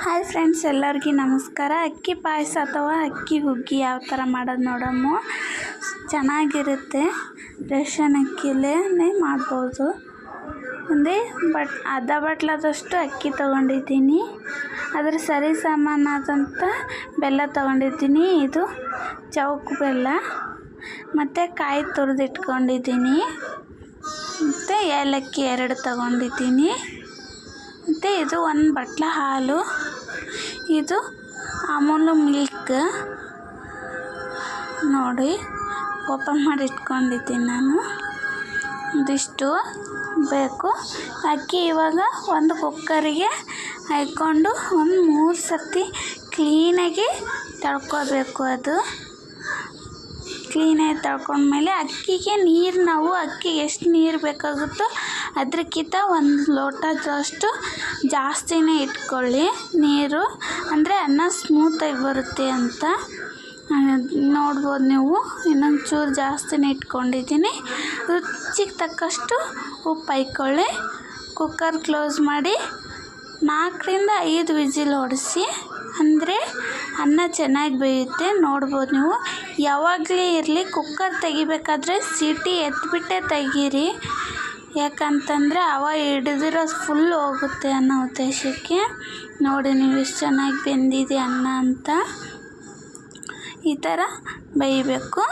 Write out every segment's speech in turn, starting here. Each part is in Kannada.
ಹಾಯ್ ಫ್ರೆಂಡ್ಸ್ ಎಲ್ಲರಿಗೂ ನಮಸ್ಕಾರ. ಅಕ್ಕಿ ಪಾಯಸ ಅಥವಾ ಅಕ್ಕಿ ಹುಗ್ಗಿ ಯಾವ ಥರ ಮಾಡೋದು ನೋಡಮ್ಮ? ಚೆನ್ನಾಗಿರುತ್ತೆ. ರೇಷನ್ ಅಕ್ಕಿಲೇ ಮಾಡ್ಬೋದು. ಒಂದೇ ಬಟ್, ಅರ್ಧ ಬಟ್ಲಾದಷ್ಟು ಅಕ್ಕಿ ತೊಗೊಂಡಿದ್ದೀನಿ. ಅದರ ಸರಿ ಸಾಮಾನಾದಂಥ ಬೆಲ್ಲ ತೊಗೊಂಡಿದ್ದೀನಿ. ಇದು ಚೌಕ್ ಬೆಲ್ಲ. ಮತ್ತು ಕಾಯಿ ತುರಿದಿಟ್ಕೊಂಡಿದ್ದೀನಿ. ಮತ್ತು ಏಲಕ್ಕಿ ಎರಡು ತಗೊಂಡಿದ್ದೀನಿ. ಮತ್ತು ಇದು ಒಂದು ಬಟ್ಲ ಹಾಲು. ಇದು ಅಮೂಲ್ ಮಿಲ್ಕ್. ನೋಡಿ, ಓಪನ್ ಮಾಡಿ ಇಟ್ಕೊಂಡಿದ್ದೀನಿ ನಾನು. ಇದಿಷ್ಟು ಬೇಕು. ಅಕ್ಕಿ ಇವಾಗ ಒಂದು ಕುಕ್ಕರಿಗೆ ಹಾಕ್ಕೊಂಡು ಒಂದು ಮೂರು ಸರ್ತಿ ಕ್ಲೀನಾಗಿ ತೊಳ್ಕೊಬೇಕು ಅದು. ಕ್ಲೀನಾಗಿ ತೊಳ್ಕೊಂಡ್ಮೇಲೆ ಅಕ್ಕಿಗೆ ನೀರು ನಾವು ಅಕ್ಕಿಗೆ ಎಷ್ಟು ನೀರು ಬೇಕಾಗುತ್ತೋ ಅದಕ್ಕಿಂತ ಒಂದು ಲೋಟದಷ್ಟು ಜಾಸ್ತಿನೇ ಇಟ್ಕೊಳ್ಳಿ ನೀರು. ಅಂದರೆ ಅನ್ನ ಸ್ಮೂತಾಗಿ ಬರುತ್ತೆ ಅಂತ. ನೋಡ್ಬೋದು ನೀವು. ಇನ್ನೊಂದು ಚೂರು ಜಾಸ್ತಿನೇ ಇಟ್ಕೊಂಡಿದ್ದೀನಿ. ರುಚಿಗೆ ತಕ್ಕಷ್ಟು ಉಪ್ಪು ಹಾಕ್ಕೊಳ್ಳಿ ಕುಕ್ಕರ್ ಕ್ಲೋಸ್ ಮಾಡಿ ನಾಲ್ಕರಿಂದ ಐದು ವಿಸಿಲ್ ಹೊಡೆಸಿ ಅಂದರೆ ಅನ್ನ ಚೆನ್ನಾಗಿ ಬೇಯುತ್ತೆ, ನೋಡ್ಬೋದು ನೀವು. ಯಾವಾಗಲೇ ಇರಲಿ ಕುಕ್ಕರ್ ತೆಗಿಬೇಕಾದ್ರೆ ಸೀಟಿ ಎತ್ಬಿಟ್ಟೆ ತೆಗೀರಿ. ಯಾಕಂತಂದರೆ ಅವ ಹಿಡಿದಿರೋ ಫುಲ್ ಹೋಗುತ್ತೆ ಅನ್ನೋ ಉದ್ದೇಶಕ್ಕೆ. ನೋಡಿ ನೀವು ಎಷ್ಟು ಚೆನ್ನಾಗಿ ಬೆಂದಿದೆ ಅನ್ನ ಅಂತ. ಈ ಥರ ಬೇಯಬೇಕು.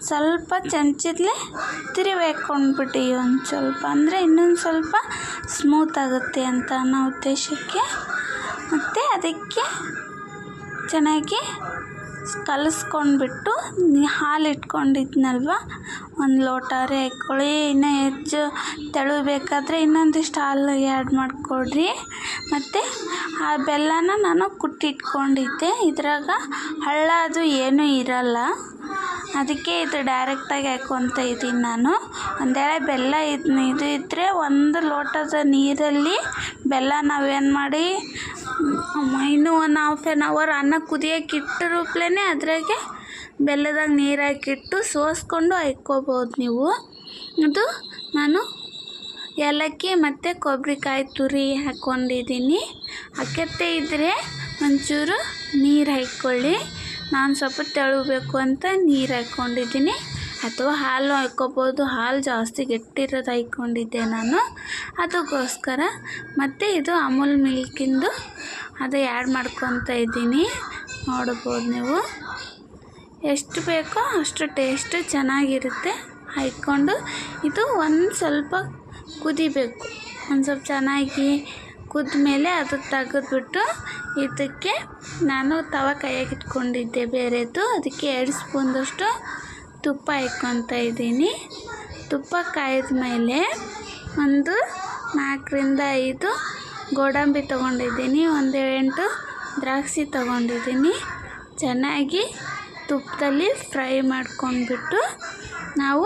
ಸ್ವಲ್ಪ ಚಮಚದಲ್ಲೇ ತಿರುವೇಕೊಂಡ್ಬಿಟ್ಟು ಒಂದು ಸ್ವಲ್ಪ. ಅಂದರೆ ಇನ್ನೊಂದು ಸ್ವಲ್ಪ ಸ್ಮೂತ್ ಆಗುತ್ತೆ ಅಂತ ಅನ್ನೋ ಉದ್ದೇಶಕ್ಕೆ. ಮತ್ತು ಅದಕ್ಕೆ ಚೆನ್ನಾಗಿ ಕಲಸ್ಕೊಂಡ್ಬಿಟ್ಟು ಹಾಲು ಇಟ್ಕೊಂಡಿದ್ನಲ್ವ ಒಂದು ಲೋಟಾರೆ ಹಾಕ್ಕೊಳ್ಳಿ ಇನ್ನೂ ಹೆಚ್ಚು ತೆಳುಬೇಕಾದ್ರೆ ಇನ್ನೊಂದಿಷ್ಟು ಹಾಲು ಆ್ಯಡ್ ಮಾಡಿಕೊಡ್ರಿ. ಮತ್ತು ಆ ಬೆಲ್ಲನ ನಾನು ಕುಟ್ಟಿಟ್ಕೊಂಡಿದ್ದೆ. ಇದ್ರಾಗ ಹಳ್ಳ ಅದು ಏನೂ ಇರಲ್ಲ. ಅದಕ್ಕೆ ಇದು ಡೈರೆಕ್ಟಾಗಿ ಹಾಕ್ಕೊತ ಇದ್ದೀನಿ ನಾನು. ಒಂದೇಳೆ ಬೆಲ್ಲ ಇದು ಇದು ಇದ್ದರೆ ಒಂದು ಲೋಟದ ನೀರಲ್ಲಿ ಬೆಲ್ಲ ನಾವೇನು ಮಾಡಿ ಇನ್ನೂ ಒನ್ ಹಾಫ್ ಆ್ಯನ್ ಅವರ್ ಅನ್ನ ಕುದಿಯೋಕೆ ಇಟ್ಟು ರೂಪ್ಲೇ ಅದ್ರಾಗೆ ಬೆಲ್ಲದಾಗ ನೀರು ಹಾಕಿಟ್ಟು ಸೋಸ್ಕೊಂಡು ಹಾಕ್ಕೋಬೋದು ನೀವು. ಅದು ನಾನು ಏಲಕ್ಕಿ ಮತ್ತು ಕೊಬ್ಬರಿಕಾಯಿ ತುರಿ ಹಾಕ್ಕೊಂಡಿದ್ದೀನಿ. ಅಕ್ಕತ್ತೆ ಇದ್ದರೆ ಒಂಚೂರು ನೀರು ಹಾಕ್ಕೊಳ್ಳಿ. ನಾನು ಸ್ವಲ್ಪ ತೆಳುಬೇಕು ಅಂತ ನೀರು ಹಾಕ್ಕೊಂಡಿದ್ದೀನಿ. ಅಥವಾ ಹಾಲು ಹಾಕ್ಕೋಬೋದು. ಹಾಲು ಜಾಸ್ತಿ ಗಟ್ಟಿರೋದು ಹಾಕ್ಕೊಂಡಿದ್ದೆ ನಾನು. ಅದಕ್ಕೋಸ್ಕರ ಮತ್ತು ಇದು ಅಮೂಲ್ ಮಿಲ್ಕಿಂದು ಅದು ಆ್ಯಡ್ ಮಾಡ್ಕೊತ ಇದ್ದೀನಿ. ನೋಡ್ಬೋದು ನೀವು. ಎಷ್ಟು ಬೇಕೋ ಅಷ್ಟು ಟೇಸ್ಟು ಚೆನ್ನಾಗಿರುತ್ತೆ. ಹಾಕ್ಕೊಂಡು ಇದು ಒಂದು ಸ್ವಲ್ಪ ಕುದಿಬೇಕು. ಒಂದು ಸ್ವಲ್ಪ ಚೆನ್ನಾಗಿ ಕುದ್ಮೇಲೆ ಅದು ತೆಗೆದ್ಬಿಟ್ಟು ಇದಕ್ಕೆ ನಾನು ತವ ಕೈಯಾಗಿಟ್ಕೊಂಡಿದ್ದೆ ಬೇರೆದು. ಅದಕ್ಕೆ ಎರಡು ಸ್ಪೂನ್ದಷ್ಟು ತುಪ್ಪ ಇಕ್ಕೊತ ಇದ್ದೀನಿ. ತುಪ್ಪ ಕಾಯಿದ ಮೇಲೆ ಒಂದು ನಾಲ್ಕರಿಂದ ಐದು ಗೋಡಂಬಿ ತೊಗೊಂಡಿದ್ದೀನಿ. ಒಂದು ಎಂಟು ದ್ರಾಕ್ಷಿ ತೊಗೊಂಡಿದ್ದೀನಿ. ಚೆನ್ನಾಗಿ ತುಪ್ಪದಲ್ಲಿ ಫ್ರೈ ಮಾಡ್ಕೊಂಡ್ಬಿಟ್ಟು ನಾವು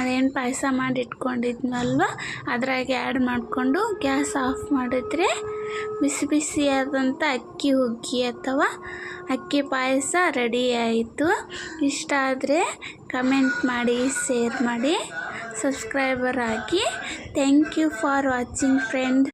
ಅದೇನು ಪಾಯಸ ಮಾಡಿ ಇಟ್ಕೊಂಡಿದ್ನಲ್ವ? ಅದ್ರಾಗೆ ಆ್ಯಡ್ ಮಾಡಿಕೊಂಡು ಗ್ಯಾಸ್ ಆಫ್ ಮಾಡಿದ್ರೆ ಬಿಸಿ ಬಿಸಿಯಾದಂಥ ಅಕ್ಕಿ ಹುಗ್ಗಿ ಅಥವಾ ಅಕ್ಕಿ ಪಾಯಸ ರೆಡಿ ಆಯಿತು. ಇಷ್ಟ ಆದರೆ ಕಮೆಂಟ್ ಮಾಡಿ, ಶೇರ್ ಮಾಡಿ, ಸಬ್ಸ್ಕ್ರೈಬರ್ ಆಗಿ. Thank you for watching friend.